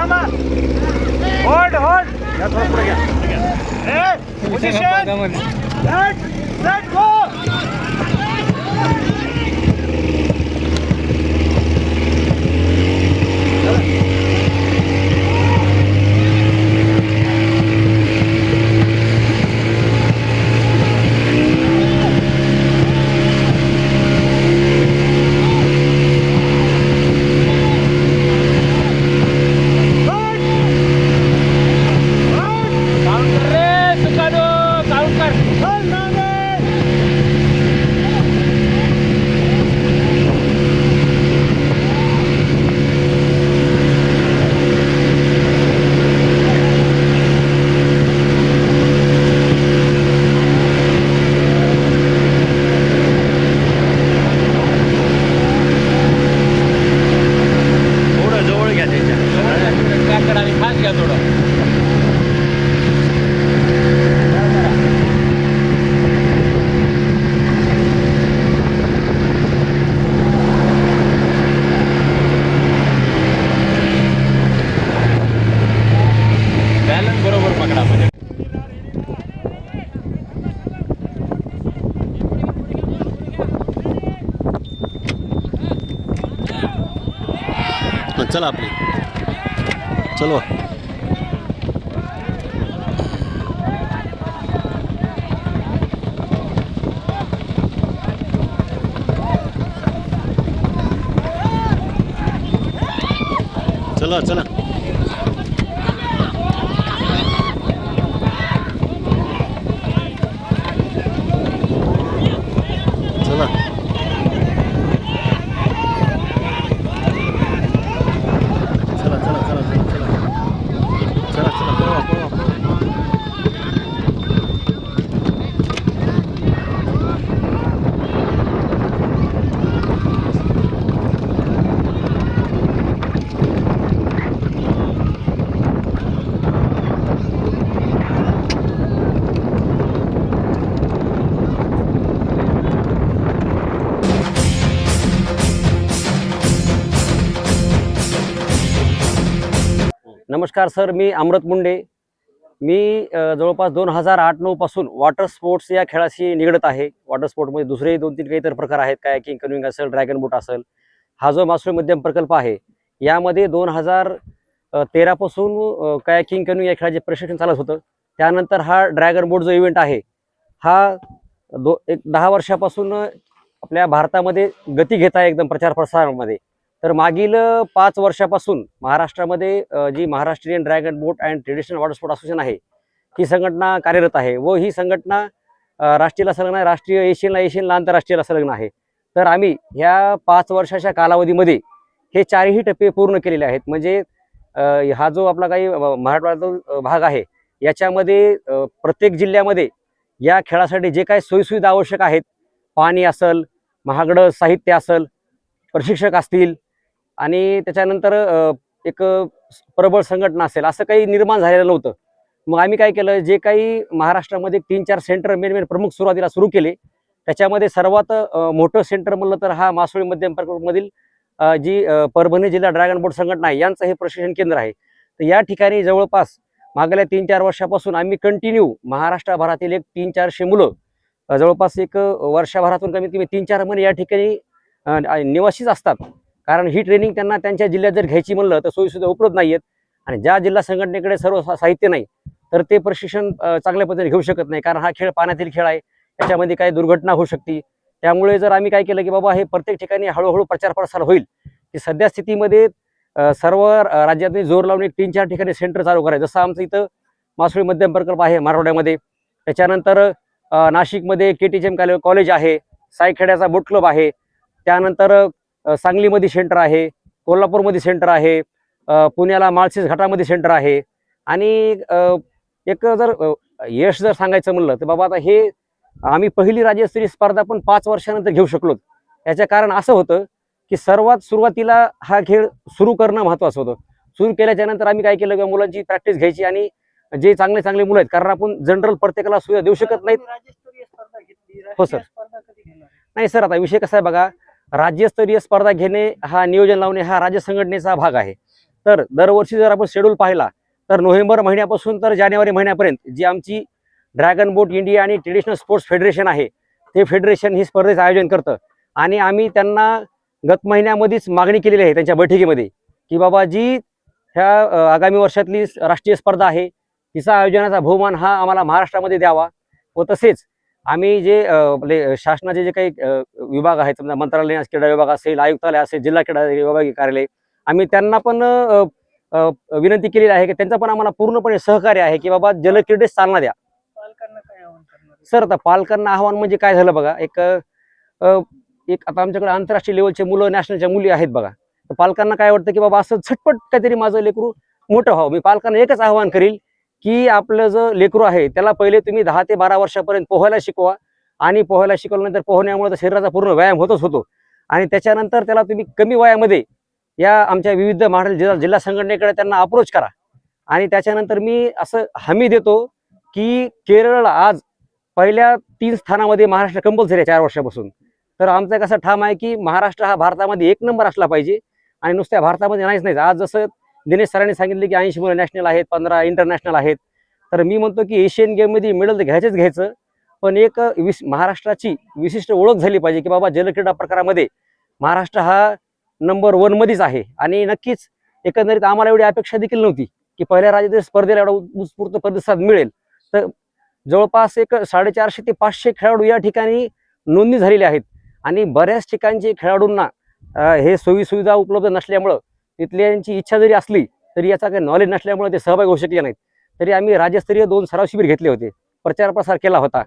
Kama. Hold, hold. Ya, थोड़ा पड़ गया. Hey, position. Let, let go. चला आपली. चलो. चला चला. नमस्कार सर मी अमृत मुंडे. मी जवळपास दोन हजार आठ नऊ पासून वॉटर स्पोर्ट्स या खेळाशी निगडत आहे. वॉटर स्पोर्टमध्ये दुसरेही दोन तीन काही तर प्रकार आहेत काय किंग कन्विंग असेल ड्रॅगन बोट असेल हा जो मासळी मध्यम प्रकल्प आहे यामध्ये दोन हजार तेरापासून कायकिंग कन्विंग या खेळाचे प्रशिक्षण चालत होतं. त्यानंतर हा ड्रॅगन बोट जो इव्हेंट आहे हा दो एक दहा वर्षापासून आपल्या भारतामध्ये गती घेत आहे एकदम प्रचार प्रसारामध्ये. तर मागील पाच वर्षापासून महाराष्ट्रामध्ये जी Maharashtrian dragon boat and traditional water sport association आहे ही संघटना कार्यरत आहे व ही संघटना राष्ट्रीयला संलग्न आहे. राष्ट्रीय एशियनला एशियनला आंतरराष्ट्रीयला संलग्न आहे. तर आम्ही ह्या पाच वर्षाच्या कालावधीमध्ये हे चारही टप्पे पूर्ण केलेले आहेत. म्हणजे हा जो आपला काही अ, मराठवाड्याचा भाग आहे याच्यामध्ये प्रत्येक जिल्ह्यामध्ये या खेळासाठी जे काही सोयीसुविधा आवश्यक आहेत पाणी असेल महागडं साहित्य असेल प्रशिक्षक असतील आणि त्याच्यानंतर एक प्रबळ संघटना असेल असं काही निर्माण झालेलं नव्हतं. मग आम्ही काय केलं जे काही महाराष्ट्रामध्ये तीन चार सेंटर मेन मेन प्रमुख सुरुवातीला सुरू केले त्याच्यामध्ये सर्वात मोठं सेंटर म्हणलं तर हा मासोळी मध्यम प्रकल्पमधील जी परभणी जिल्हा ड्रॅगन बोट संघटना आहे यांचं हे प्रशिक्षण केंद्र आहे. तर या ठिकाणी जवळपास मागल्या तीन चार वर्षापासून आम्ही कंटिन्यू महाराष्ट्रभरातील एक तीन चारशे मुलं जवळपास एक वर्षाभरातून वर्षभरातून कमीत कमी तीन चार महिने या ठिकाणी निवासीच असतात. कारण ही ट्रेनिंग त्यांना त्यांच्या जिल्ह्यात जर घ्यायची म्हणलं तर सोयीसुद्धा उपलब्ध नाही आहेत आणि ज्या जिल्हा संघटनेकडे सर्व साहित्य नाही तर ते प्रशिक्षण चांगल्या पद्धतीने घेऊ शकत नाही. कारण हा खेळ पाण्यातील खेळ आहे. त्याच्यामध्ये काही दुर्घटना होऊ शकते. त्यामुळे जर आम्ही काय केलं की बाबा हे प्रत्येक ठिकाणी हळूहळू प्रचार प्रसार होईल की सध्या स्थितीमध्ये सर्व राज्यातून जोर लावून एक तीन चार ठिकाणी सेंटर चालू करायचं. जसं आमचं इथं मासुळी मध्यम प्रकल्प आहे मराठवाड्यामध्ये. त्याच्यानंतर नाशिकमध्ये के टी एम कॉलेज आहे. सायखेड्याचा बोट क्लब आहे. त्यानंतर सांगलीमध्ये सेंटर आहे कोल्हापूरमध्ये सेंटर आहे पुण्याला माळशेज घाटामध्ये सेंटर आहे. आणि एक जर यश जर सांगायचं म्हणलं तर बाबा आता हे आम्ही पहिली राज्यस्तरीय स्पर्धा पण पाच वर्षानंतर घेऊ शकलो याचं कारण असं होतं की सर्वात सुरुवातीला हा खेळ सुरू करणं महत्त्वाचं होतं. सुरू केल्याच्यानंतर आम्ही काय केलं की मुलांची प्रॅक्टिस घ्यायची आणि जे चांगले चांगले मुलं आहेत कारण आपण जनरल प्रत्येकाला सुविधा देऊ शकत नाहीत. हो, सर. नाही सर आता विषय कसा आहे बघा राज्यस्तरीय स्पर्धा घेणे हा नियोजन लावणे हा राज्य संघटनेचा भाग आहे. तर दरवर्षी जर आपण शेड्यूल पाहिला तर नोव्हेंबर महिन्यापासून तर जानेवारी महिन्यापर्यंत जी आमची ड्रॅगन बोट इंडिया आणि ट्रेडिशनल स्पोर्ट्स फेडरेशन आहे ते फेडरेशन ही स्पर्धेचं आयोजन करतं. आणि आम्ही त्यांना गत महिन्यामध्येच मागणी केलेली आहे त्यांच्या बैठकीमध्ये की बाबा जी ह्या आगामी वर्षातली राष्ट्रीय स्पर्धा आहे तिचा आयोजनाचा बहुमान हा आम्हाला महाराष्ट्रामध्ये द्यावा व तसेच आम्ही जे आपले शासनाचे जे काही विभाग आहेत समजा मंत्रालय क्रीडा विभाग असेल आयुक्तालय असेल जिल्हा क्रीडा विभागीय कार्यालय आम्ही त्यांना पण विनंती केलेली आहे की त्यांचं पण आम्हाला पूर्णपणे सहकार्य आहे की बाबा जलक्रीडेस चालना द्या? सर आता पालकांना आव्हान म्हणजे काय झालं बघा एक एक आता आमच्याकडे आंतरराष्ट्रीय लेवलचे मुलं नॅशनलच्या मुली आहेत बघा. तर पालकांना काय वाटतं की बाबा असं झटपट काहीतरी माझं लेकरू मोठं व्हावं. मी पालकांना एकच आव्हान करील की आपलं जो लेकरू आहे त्याला पहिले तुम्ही दहा ते बारा वर्षापर्यंत पोहायला शिकवा आणि पोहायला शिकवल्यानंतर पोहण्यामुळे शरीराचा पूर्ण व्यायाम होतच होतो. आणि त्याच्यानंतर त्याला तुम्ही कमी वयामध्ये या आमच्या विविध महाराष्ट्र जिल्हा जिल्हा संघटनेकडे त्यांना अप्रोच करा. आणि त्याच्यानंतर मी असं हमी देतो की केरळ आज पहिल्या तीन स्थानामध्ये महाराष्ट्र कंपल्सरी आहे चार वर्षापासून. तर आमचा एक असा ठाम आहे की महाराष्ट्र हा भारतामध्ये एक नंबर असला पाहिजे आणि नुसत्या भारतामध्ये नाहीच नाही आज जसं दिनेश सरांनी सांगितले की ऐंशी मुलं नॅशनल आहेत पंधरा इंटरनॅशनल आहेत. तर मी म्हणतो की एशियन गेममध्ये मेडल तर घ्यायचंच घ्यायचं पण एक विस महाराष्ट्राची विशिष्ट ओळख झाली पाहिजे की बाबा जलक्रीडा प्रकारामध्ये महाराष्ट्र हा नंबर वनमध्येच आहे. आणि नक्कीच एकंदरीत आम्हाला एवढी अपेक्षा देखील नव्हती की पहिल्या राज्यातील स्पर्धेला एवढा उत्स्फूर्त प्रतिसाद मिळेल. तर जवळपास एक साडेचारशे ते पाचशे खेळाडू या ठिकाणी नोंदणी झालेले आहेत. आणि बऱ्याच ठिकाणचे खेळाडूंना हे सोयीसुविधा उपलब्ध नसल्यामुळं तिथल्यांची इच्छा जरी असली तरी याचा काही नॉलेज नसल्यामुळे ते सहभागी होऊ शकले नाहीत. तरी आम्ही राज्यस्तरीय दोन सराव शिबिर घेतले होते. प्रचार प्रसार केला होता.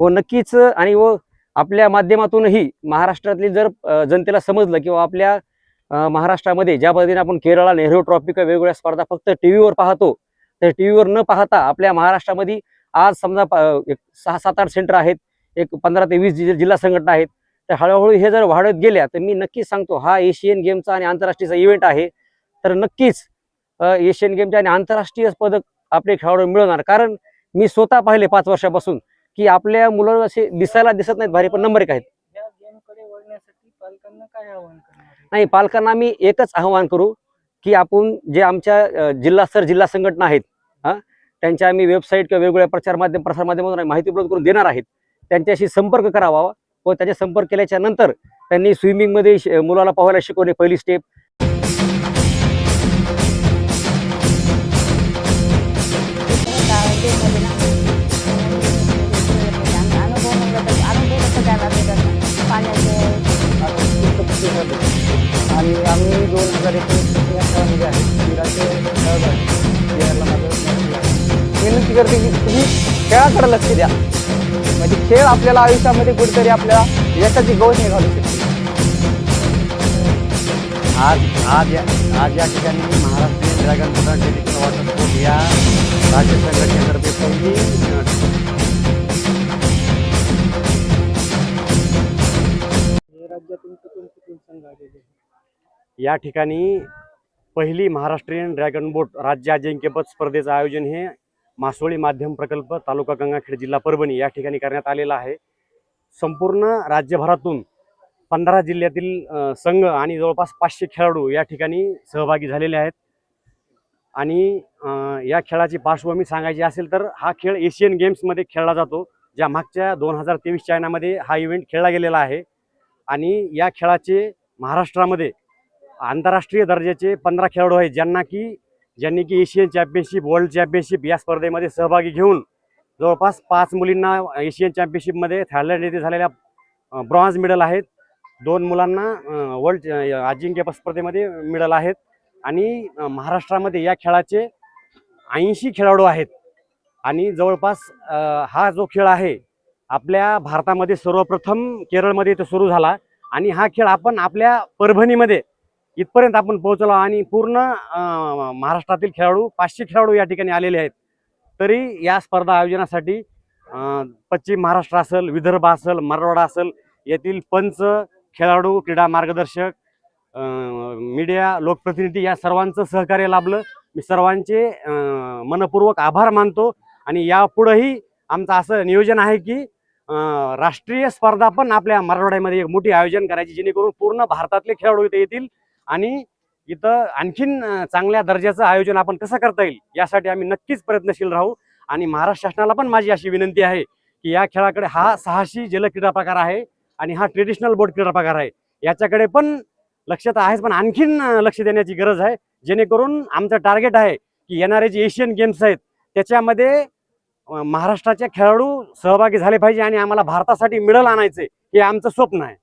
व नक्कीच आणि व आपल्या माध्यमातूनही महाराष्ट्रातली जर जनतेला समजलं किंवा आपल्या महाराष्ट्रामध्ये ज्या पद्धतीने आपण केरळला नेहरू ट्रॉफी किंवा वेगवेगळ्या स्पर्धा फक्त टी व्हीवर पाहतो तर टी व्हीवर न पाहता आपल्या महाराष्ट्रामध्ये आज समजा प- एक सहा सात आठ सेंटर आहेत एक पंधरा ते वीस जि- जिल्हा संघटना आहेत तर हळूहळू हे जर वाढत गेल्या तर मी नक्कीच सांगतो हा एशियन गेमचा आणि आंतरराष्ट्रीयचा इव्हेंट आहे. तर नक्कीच एशियन गेमचे आणि आंतरराष्ट्रीय पदक आपले खेळाडू मिळवणार कारण मी स्वतः पाहिले पाच वर्षापासून की आपल्या मुलं असे दिसायला दिसत नाहीत भारी पण नंबर एक आहेत? नाही पालकांना मी एकच आवाहन करू की आपण जे आमच्या जिल्हास्तर जिल्हा संघटना आहेत हा त्यांच्या आम्ही वेबसाईट किंवा वेगवेगळ्या प्रचार माध्यम प्रसार माध्यमातून माहिती उपलब्ध करून देणार आहेत. त्यांच्याशी संपर्क करावा. व त्याच्या संपर्क केल्याच्यानंतर त्यांनी स्विमिंगमध्ये मुलाला पोहायला शिकवली पहिली स्टेप आणि आम्ही दोन हजार एकोणीस आहे. विनंती विनंती करते की तुम्ही खेळाकडे लक्ष द्या. म्हणजे खेळ आपल्याला आयुष्यामध्ये कुठेतरी आपल्याला यशाची गवत नाही घालू शकते आज आज या आज या ठिकाणी ड्रॅगन या राज्य संघटनेतर्फे पहिली, या ठिकाणी पहिली महाराष्ट्रीयन ड्रॅगन बोट राज्य अजिंक्यपद स्पर्धेचं आयोजन हे मासोळी माध्यम प्रकल्प तालुका गंगाखेड जिल्हा परभणी या ठिकाणी करण्यात आलेला आहे. संपूर्ण राज्यभरातून पंधरा जिल्ह्यातील संघ आणि जवळपास पाचशे खेळाडू या ठिकाणी सहभागी झालेले आहेत. आणि या खेळाची पार्श्वभूमी सांगायची असेल तर हा खेळ एशियन गेम्समध्ये खेळला जातो ज्या मागच्या दोन हजार तेवीस चायनामध्ये हा इव्हेंट खेळला गेलेला आहे. आणि या खेळाचे महाराष्ट्रामध्ये आंतरराष्ट्रीय दर्जाचे पंधरा खेळाडू आहेत ज्यांना की ज्यांनी की एशियन चॅम्पियनशिप वर्ल्ड चॅम्पियनशिप या स्पर्धेमध्ये सहभागी घेऊन जवळपास पाच मुलींना एशियन चॅम्पियनशिपमध्ये थायलंड येथे झालेल्या ब्रॉन्झ मेडल आहेत. दोन मुलांना वर्ल्ड अजिंक्यपद स्पर्धेमध्ये मेडल आहेत. आणि महाराष्ट्रामध्ये या खेळाचे ऐंशी खेळाडू आहेत. आणि जवळपास हा जो खेळ आहे आपल्या भारतामध्ये सर्वप्रथम केरळमध्ये तो सुरू झाला. आणि हा खेळ आपण आपल्या परभणीमध्ये इथपर्यंत आपण पोहोचलो आणि पूर्ण महाराष्ट्रातील खेळाडू पाचशे खेळाडू या ठिकाणी आलेले आहेत. तरी या स्पर्धा आयोजनासाठी पश्चिम महाराष्ट्र असेल विदर्भ असेल मराठवाडा असेल येथील पंच खेळाडू क्रीडा मार्गदर्शक मीडिया लोकप्रतिनिधी या सर्वांचं सहकार्य लाभलं. मी सर्वांचे मनपूर्वक आभार मानतो आणि यापुढंही आमचं असं नियोजन आहे की राष्ट्रीय स्पर्धा पण आपल्या मराठवाड्यामध्ये एक मोठी आयोजन करायची जेणेकरून पूर्ण भारतातले खेळाडू इथे येतील. आणि इथं आणखीन चांगल्या दर्जाचं आयोजन आपण कसं करता येईल यासाठी आम्ही नक्कीच प्रयत्नशील राहू. आणि महाराष्ट्र शासनाला पण माझी अशी विनंती आहे की या खेळाकडे हा साहसी जल क्रीडा प्रकार आहे आणि हा ट्रेडिशनल बोट क्रीडा प्रकार आहे. याच्याकडे पण लक्ष तर आहेच पण आणखीन लक्ष देण्याची गरज आहे जेणेकरून आमचं टार्गेट आहे की येणारे जे एशियन गेम्स आहेत त्याच्यामध्ये महाराष्ट्राचे खेळाडू सहभागी झाले पाहिजे आणि आम्हाला भारतासाठी मिडल आणायचे हे आमचं स्वप्न आहे.